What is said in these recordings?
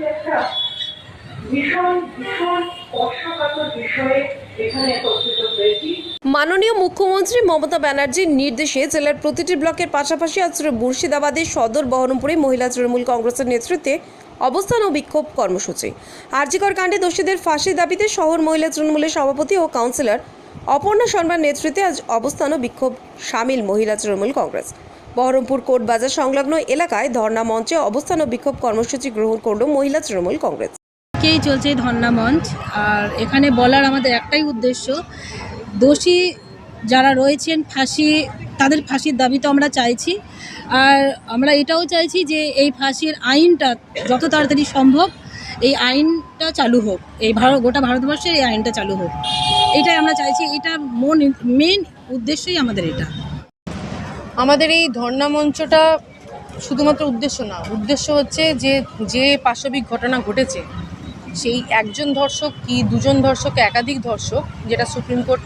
হচ্ছে একটা ভীষণ ভীষণ স্পর্শকাতর বিষয়ে এখানে একত্রিত হয়েছি। মাননীয় মুখ্যমন্ত্রী মমতা ব্যানার্জির নির্দেশে জেলার প্রতিটি ব্লকের পাশাপাশি আজ মুর্শিদাবাদের সদর বহরমপুরে মহিলা তৃণমূল কংগ্রেসের নেতৃত্বে অবস্থান ও বিক্ষোভ কর্মসূচি। আরজিকর কাণ্ডে দোষীদের ফাঁসির দাবিতে শহর মহিলা তৃণমূলের সভাপতি ও কাউন্সিলর অপর্ণা শর্মার নেতৃত্বে আজ অবস্থান ও বিক্ষোভ সামিল মহিলা তৃণমূল কংগ্রেস। বহরমপুর কোর্ট বাজার সংলগ্ন এলাকায় ধর্ণা মঞ্চে অবস্থান ও বিক্ষোভ কর্মসূচি গ্রহণ করল মহিলা তৃণমূল কংগ্রেস। কেই চলছে ধর্ণা মঞ্চ? আর এখানে বলার আমাদের একটাই উদ্দেশ্য, দোষী যারা রয়েছেন ফাঁসি, তাদের ফাঁসির দাবি তো আমরা চাইছি। আর আমরা এটাও চাইছি যে এই ফাঁসির আইনটা যত তাড়াতাড়ি সম্ভব, এই আইনটা চালু হোক, এই ভারত, গোটা ভারতবর্ষে এই আইনটা চালু হোক। এটাই আমরা চাইছি, এটা মন মেন উদ্দেশ্যই আমাদের এটা। আমাদের এই ধর্ণা মঞ্চটা শুধুমাত্র উদ্দেশ্য না, উদ্দেশ্য হচ্ছে যে যে পাশবিক ঘটনা ঘটেছে, সেই একজন ধর্ষক কি দুজন ধর্ষক, একাধিক ধর্ষক, যেটা সুপ্রিম কোর্ট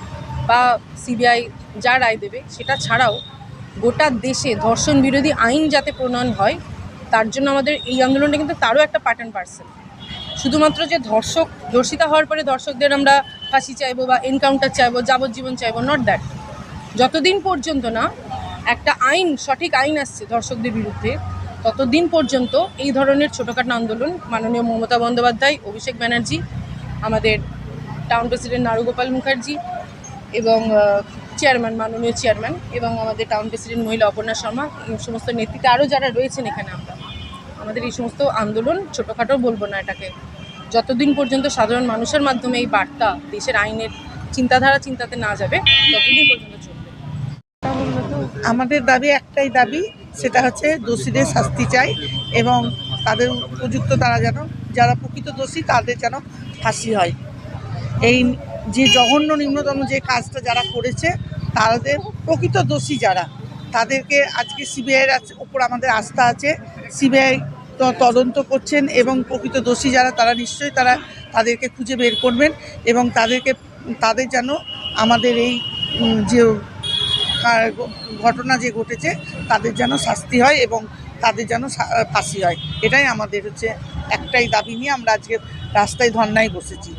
বা সিবিআই যা রায় দেবে সেটা ছাড়াও গোটা দেশে ধর্ষণ বিরোধী আইন যাতে প্রণয়ন হয়, তার জন্য আমাদের এই আন্দোলনটা কিন্তু তারও একটা প্যাটার্ন পার্সেল শুধুমাত্র যে ধর্ষক ধর্ষিতা হওয়ার পরে দর্শকদের আমরা ফাঁসি চাইব বা এনকাউন্টার চাইব, যাবজ্জীবন চাইব নট দ্যাট যতদিন পর্যন্ত না একটা আইন, সঠিক আইন আসছে ধর্ষকদের বিরুদ্ধে, ততদিন পর্যন্ত এই ধরনের ছোটোখাটো আন্দোলন মাননীয় মমতা বন্দ্যোপাধ্যায়, অভিষেক ব্যানার্জি, আমাদের টাউন প্রেসিডেন্ট নারুগোপাল মুখার্জি এবং চেয়ারম্যান, মাননীয় চেয়ারম্যান এবং আমাদের টাউন প্রেসিডেন্ট মহিলা অপর্ণা শর্মা, এই সমস্ত নেতৃত্বে আরও যারা রয়েছেন এখানে আমরা, আমাদের এই সমস্ত আন্দোলন ছোটোখাটো বলব না এটাকে। যতদিন পর্যন্ত সাধারণ মানুষের মাধ্যমে এই বার্তা দেশের আইনের চিন্তাধারা চিন্তাতে না যাবে, ততদিন পর্যন্ত আমাদের দাবি একটাই দাবি, সেটা হচ্ছে দোষীদের শাস্তি চাই এবং তাদের উপযুক্ত তারা যেন, যারা প্রকৃত দোষী, তাদের যেন ফাঁসি হয়। এই যে জঘন্য নিম্নতম যে কাজটা যারা করেছে, তাদের প্রকৃত দোষী যারা, তাদেরকে আজকে সিবিআইয়ের ওপর আমাদের আস্থা আছে। সিবিআই তদন্ত করছেন এবং প্রকৃত দোষী যারা, তারা নিশ্চয়ই তারা তাদেরকে খুঁজে বের করবেন এবং তাদেরকে, তাদের যেন আমাদের এই যে ঘটনা যে ঘটেছে, তাদের যেন শাস্তি হয় এবং তাদের যেন ফাঁসি হয়। এটাই আমাদের হচ্ছে একটাই দাবি নিয়ে আমরা আজকে রাস্তায় ধর্নায় বসেছি।